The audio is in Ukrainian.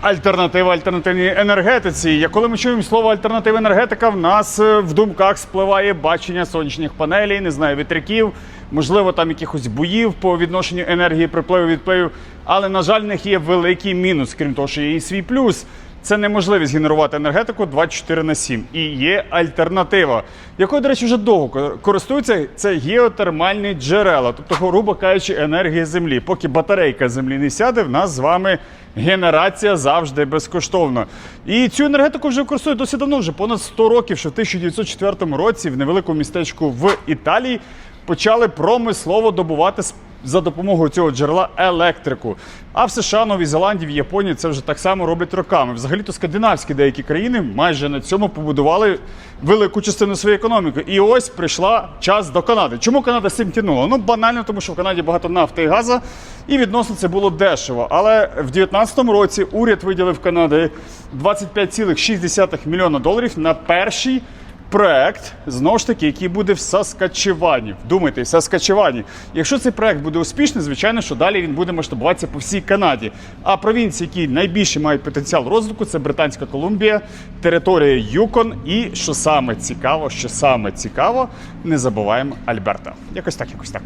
Альтернатива альтернативній енергетиці. Коли ми чуємо слово альтернатива енергетика, в нас е, в думках спливає бачення сонячних панелей, не знаю, вітряків, можливо, там якихось боїв по відношенню енергії, припливу, відпливу. Але на жаль, в них є великий мінус, крім того, що є і свій плюс. Це неможливість генерувати енергетику 24 на 7. І є альтернатива, якою, до речі, вже довго користуються. Це геотермальні джерела, тобто, грубо кажучи, енергія землі. Поки батарейка землі не сяде, в нас з вами генерація завжди безкоштовна. І цю енергетику вже використовують досить давно, вже понад 100 років, що в 1904 році в невеликому містечку в Італії почали промислово добувати за допомогою цього джерела електрику. А в США, Новій Зеландії, в Японії це вже так само роблять роками. Взагалі-то скандинавські деякі країни майже на цьому побудували велику частину своєї економіки. І ось прийшла час до Канади. Чому Канада з тянула? Ну банально, тому що в Канаді багато нафти і газу, і відносно це було дешево. Але в 2019 році уряд виділив Канаді 25,6 мільйона доларів на перший проект, знову ж таки, який буде в Саскачевані. Вдумайтесь, в Саскачевані. Якщо цей проект буде успішний, звичайно, що далі він буде масштабуватися по всій Канаді. А провінції, які найбільше мають потенціал розвитку, це Британська Колумбія, територія Юкон і що саме цікаво, що саме цікаво, не забуваємо Альберта. Якось так, якось так.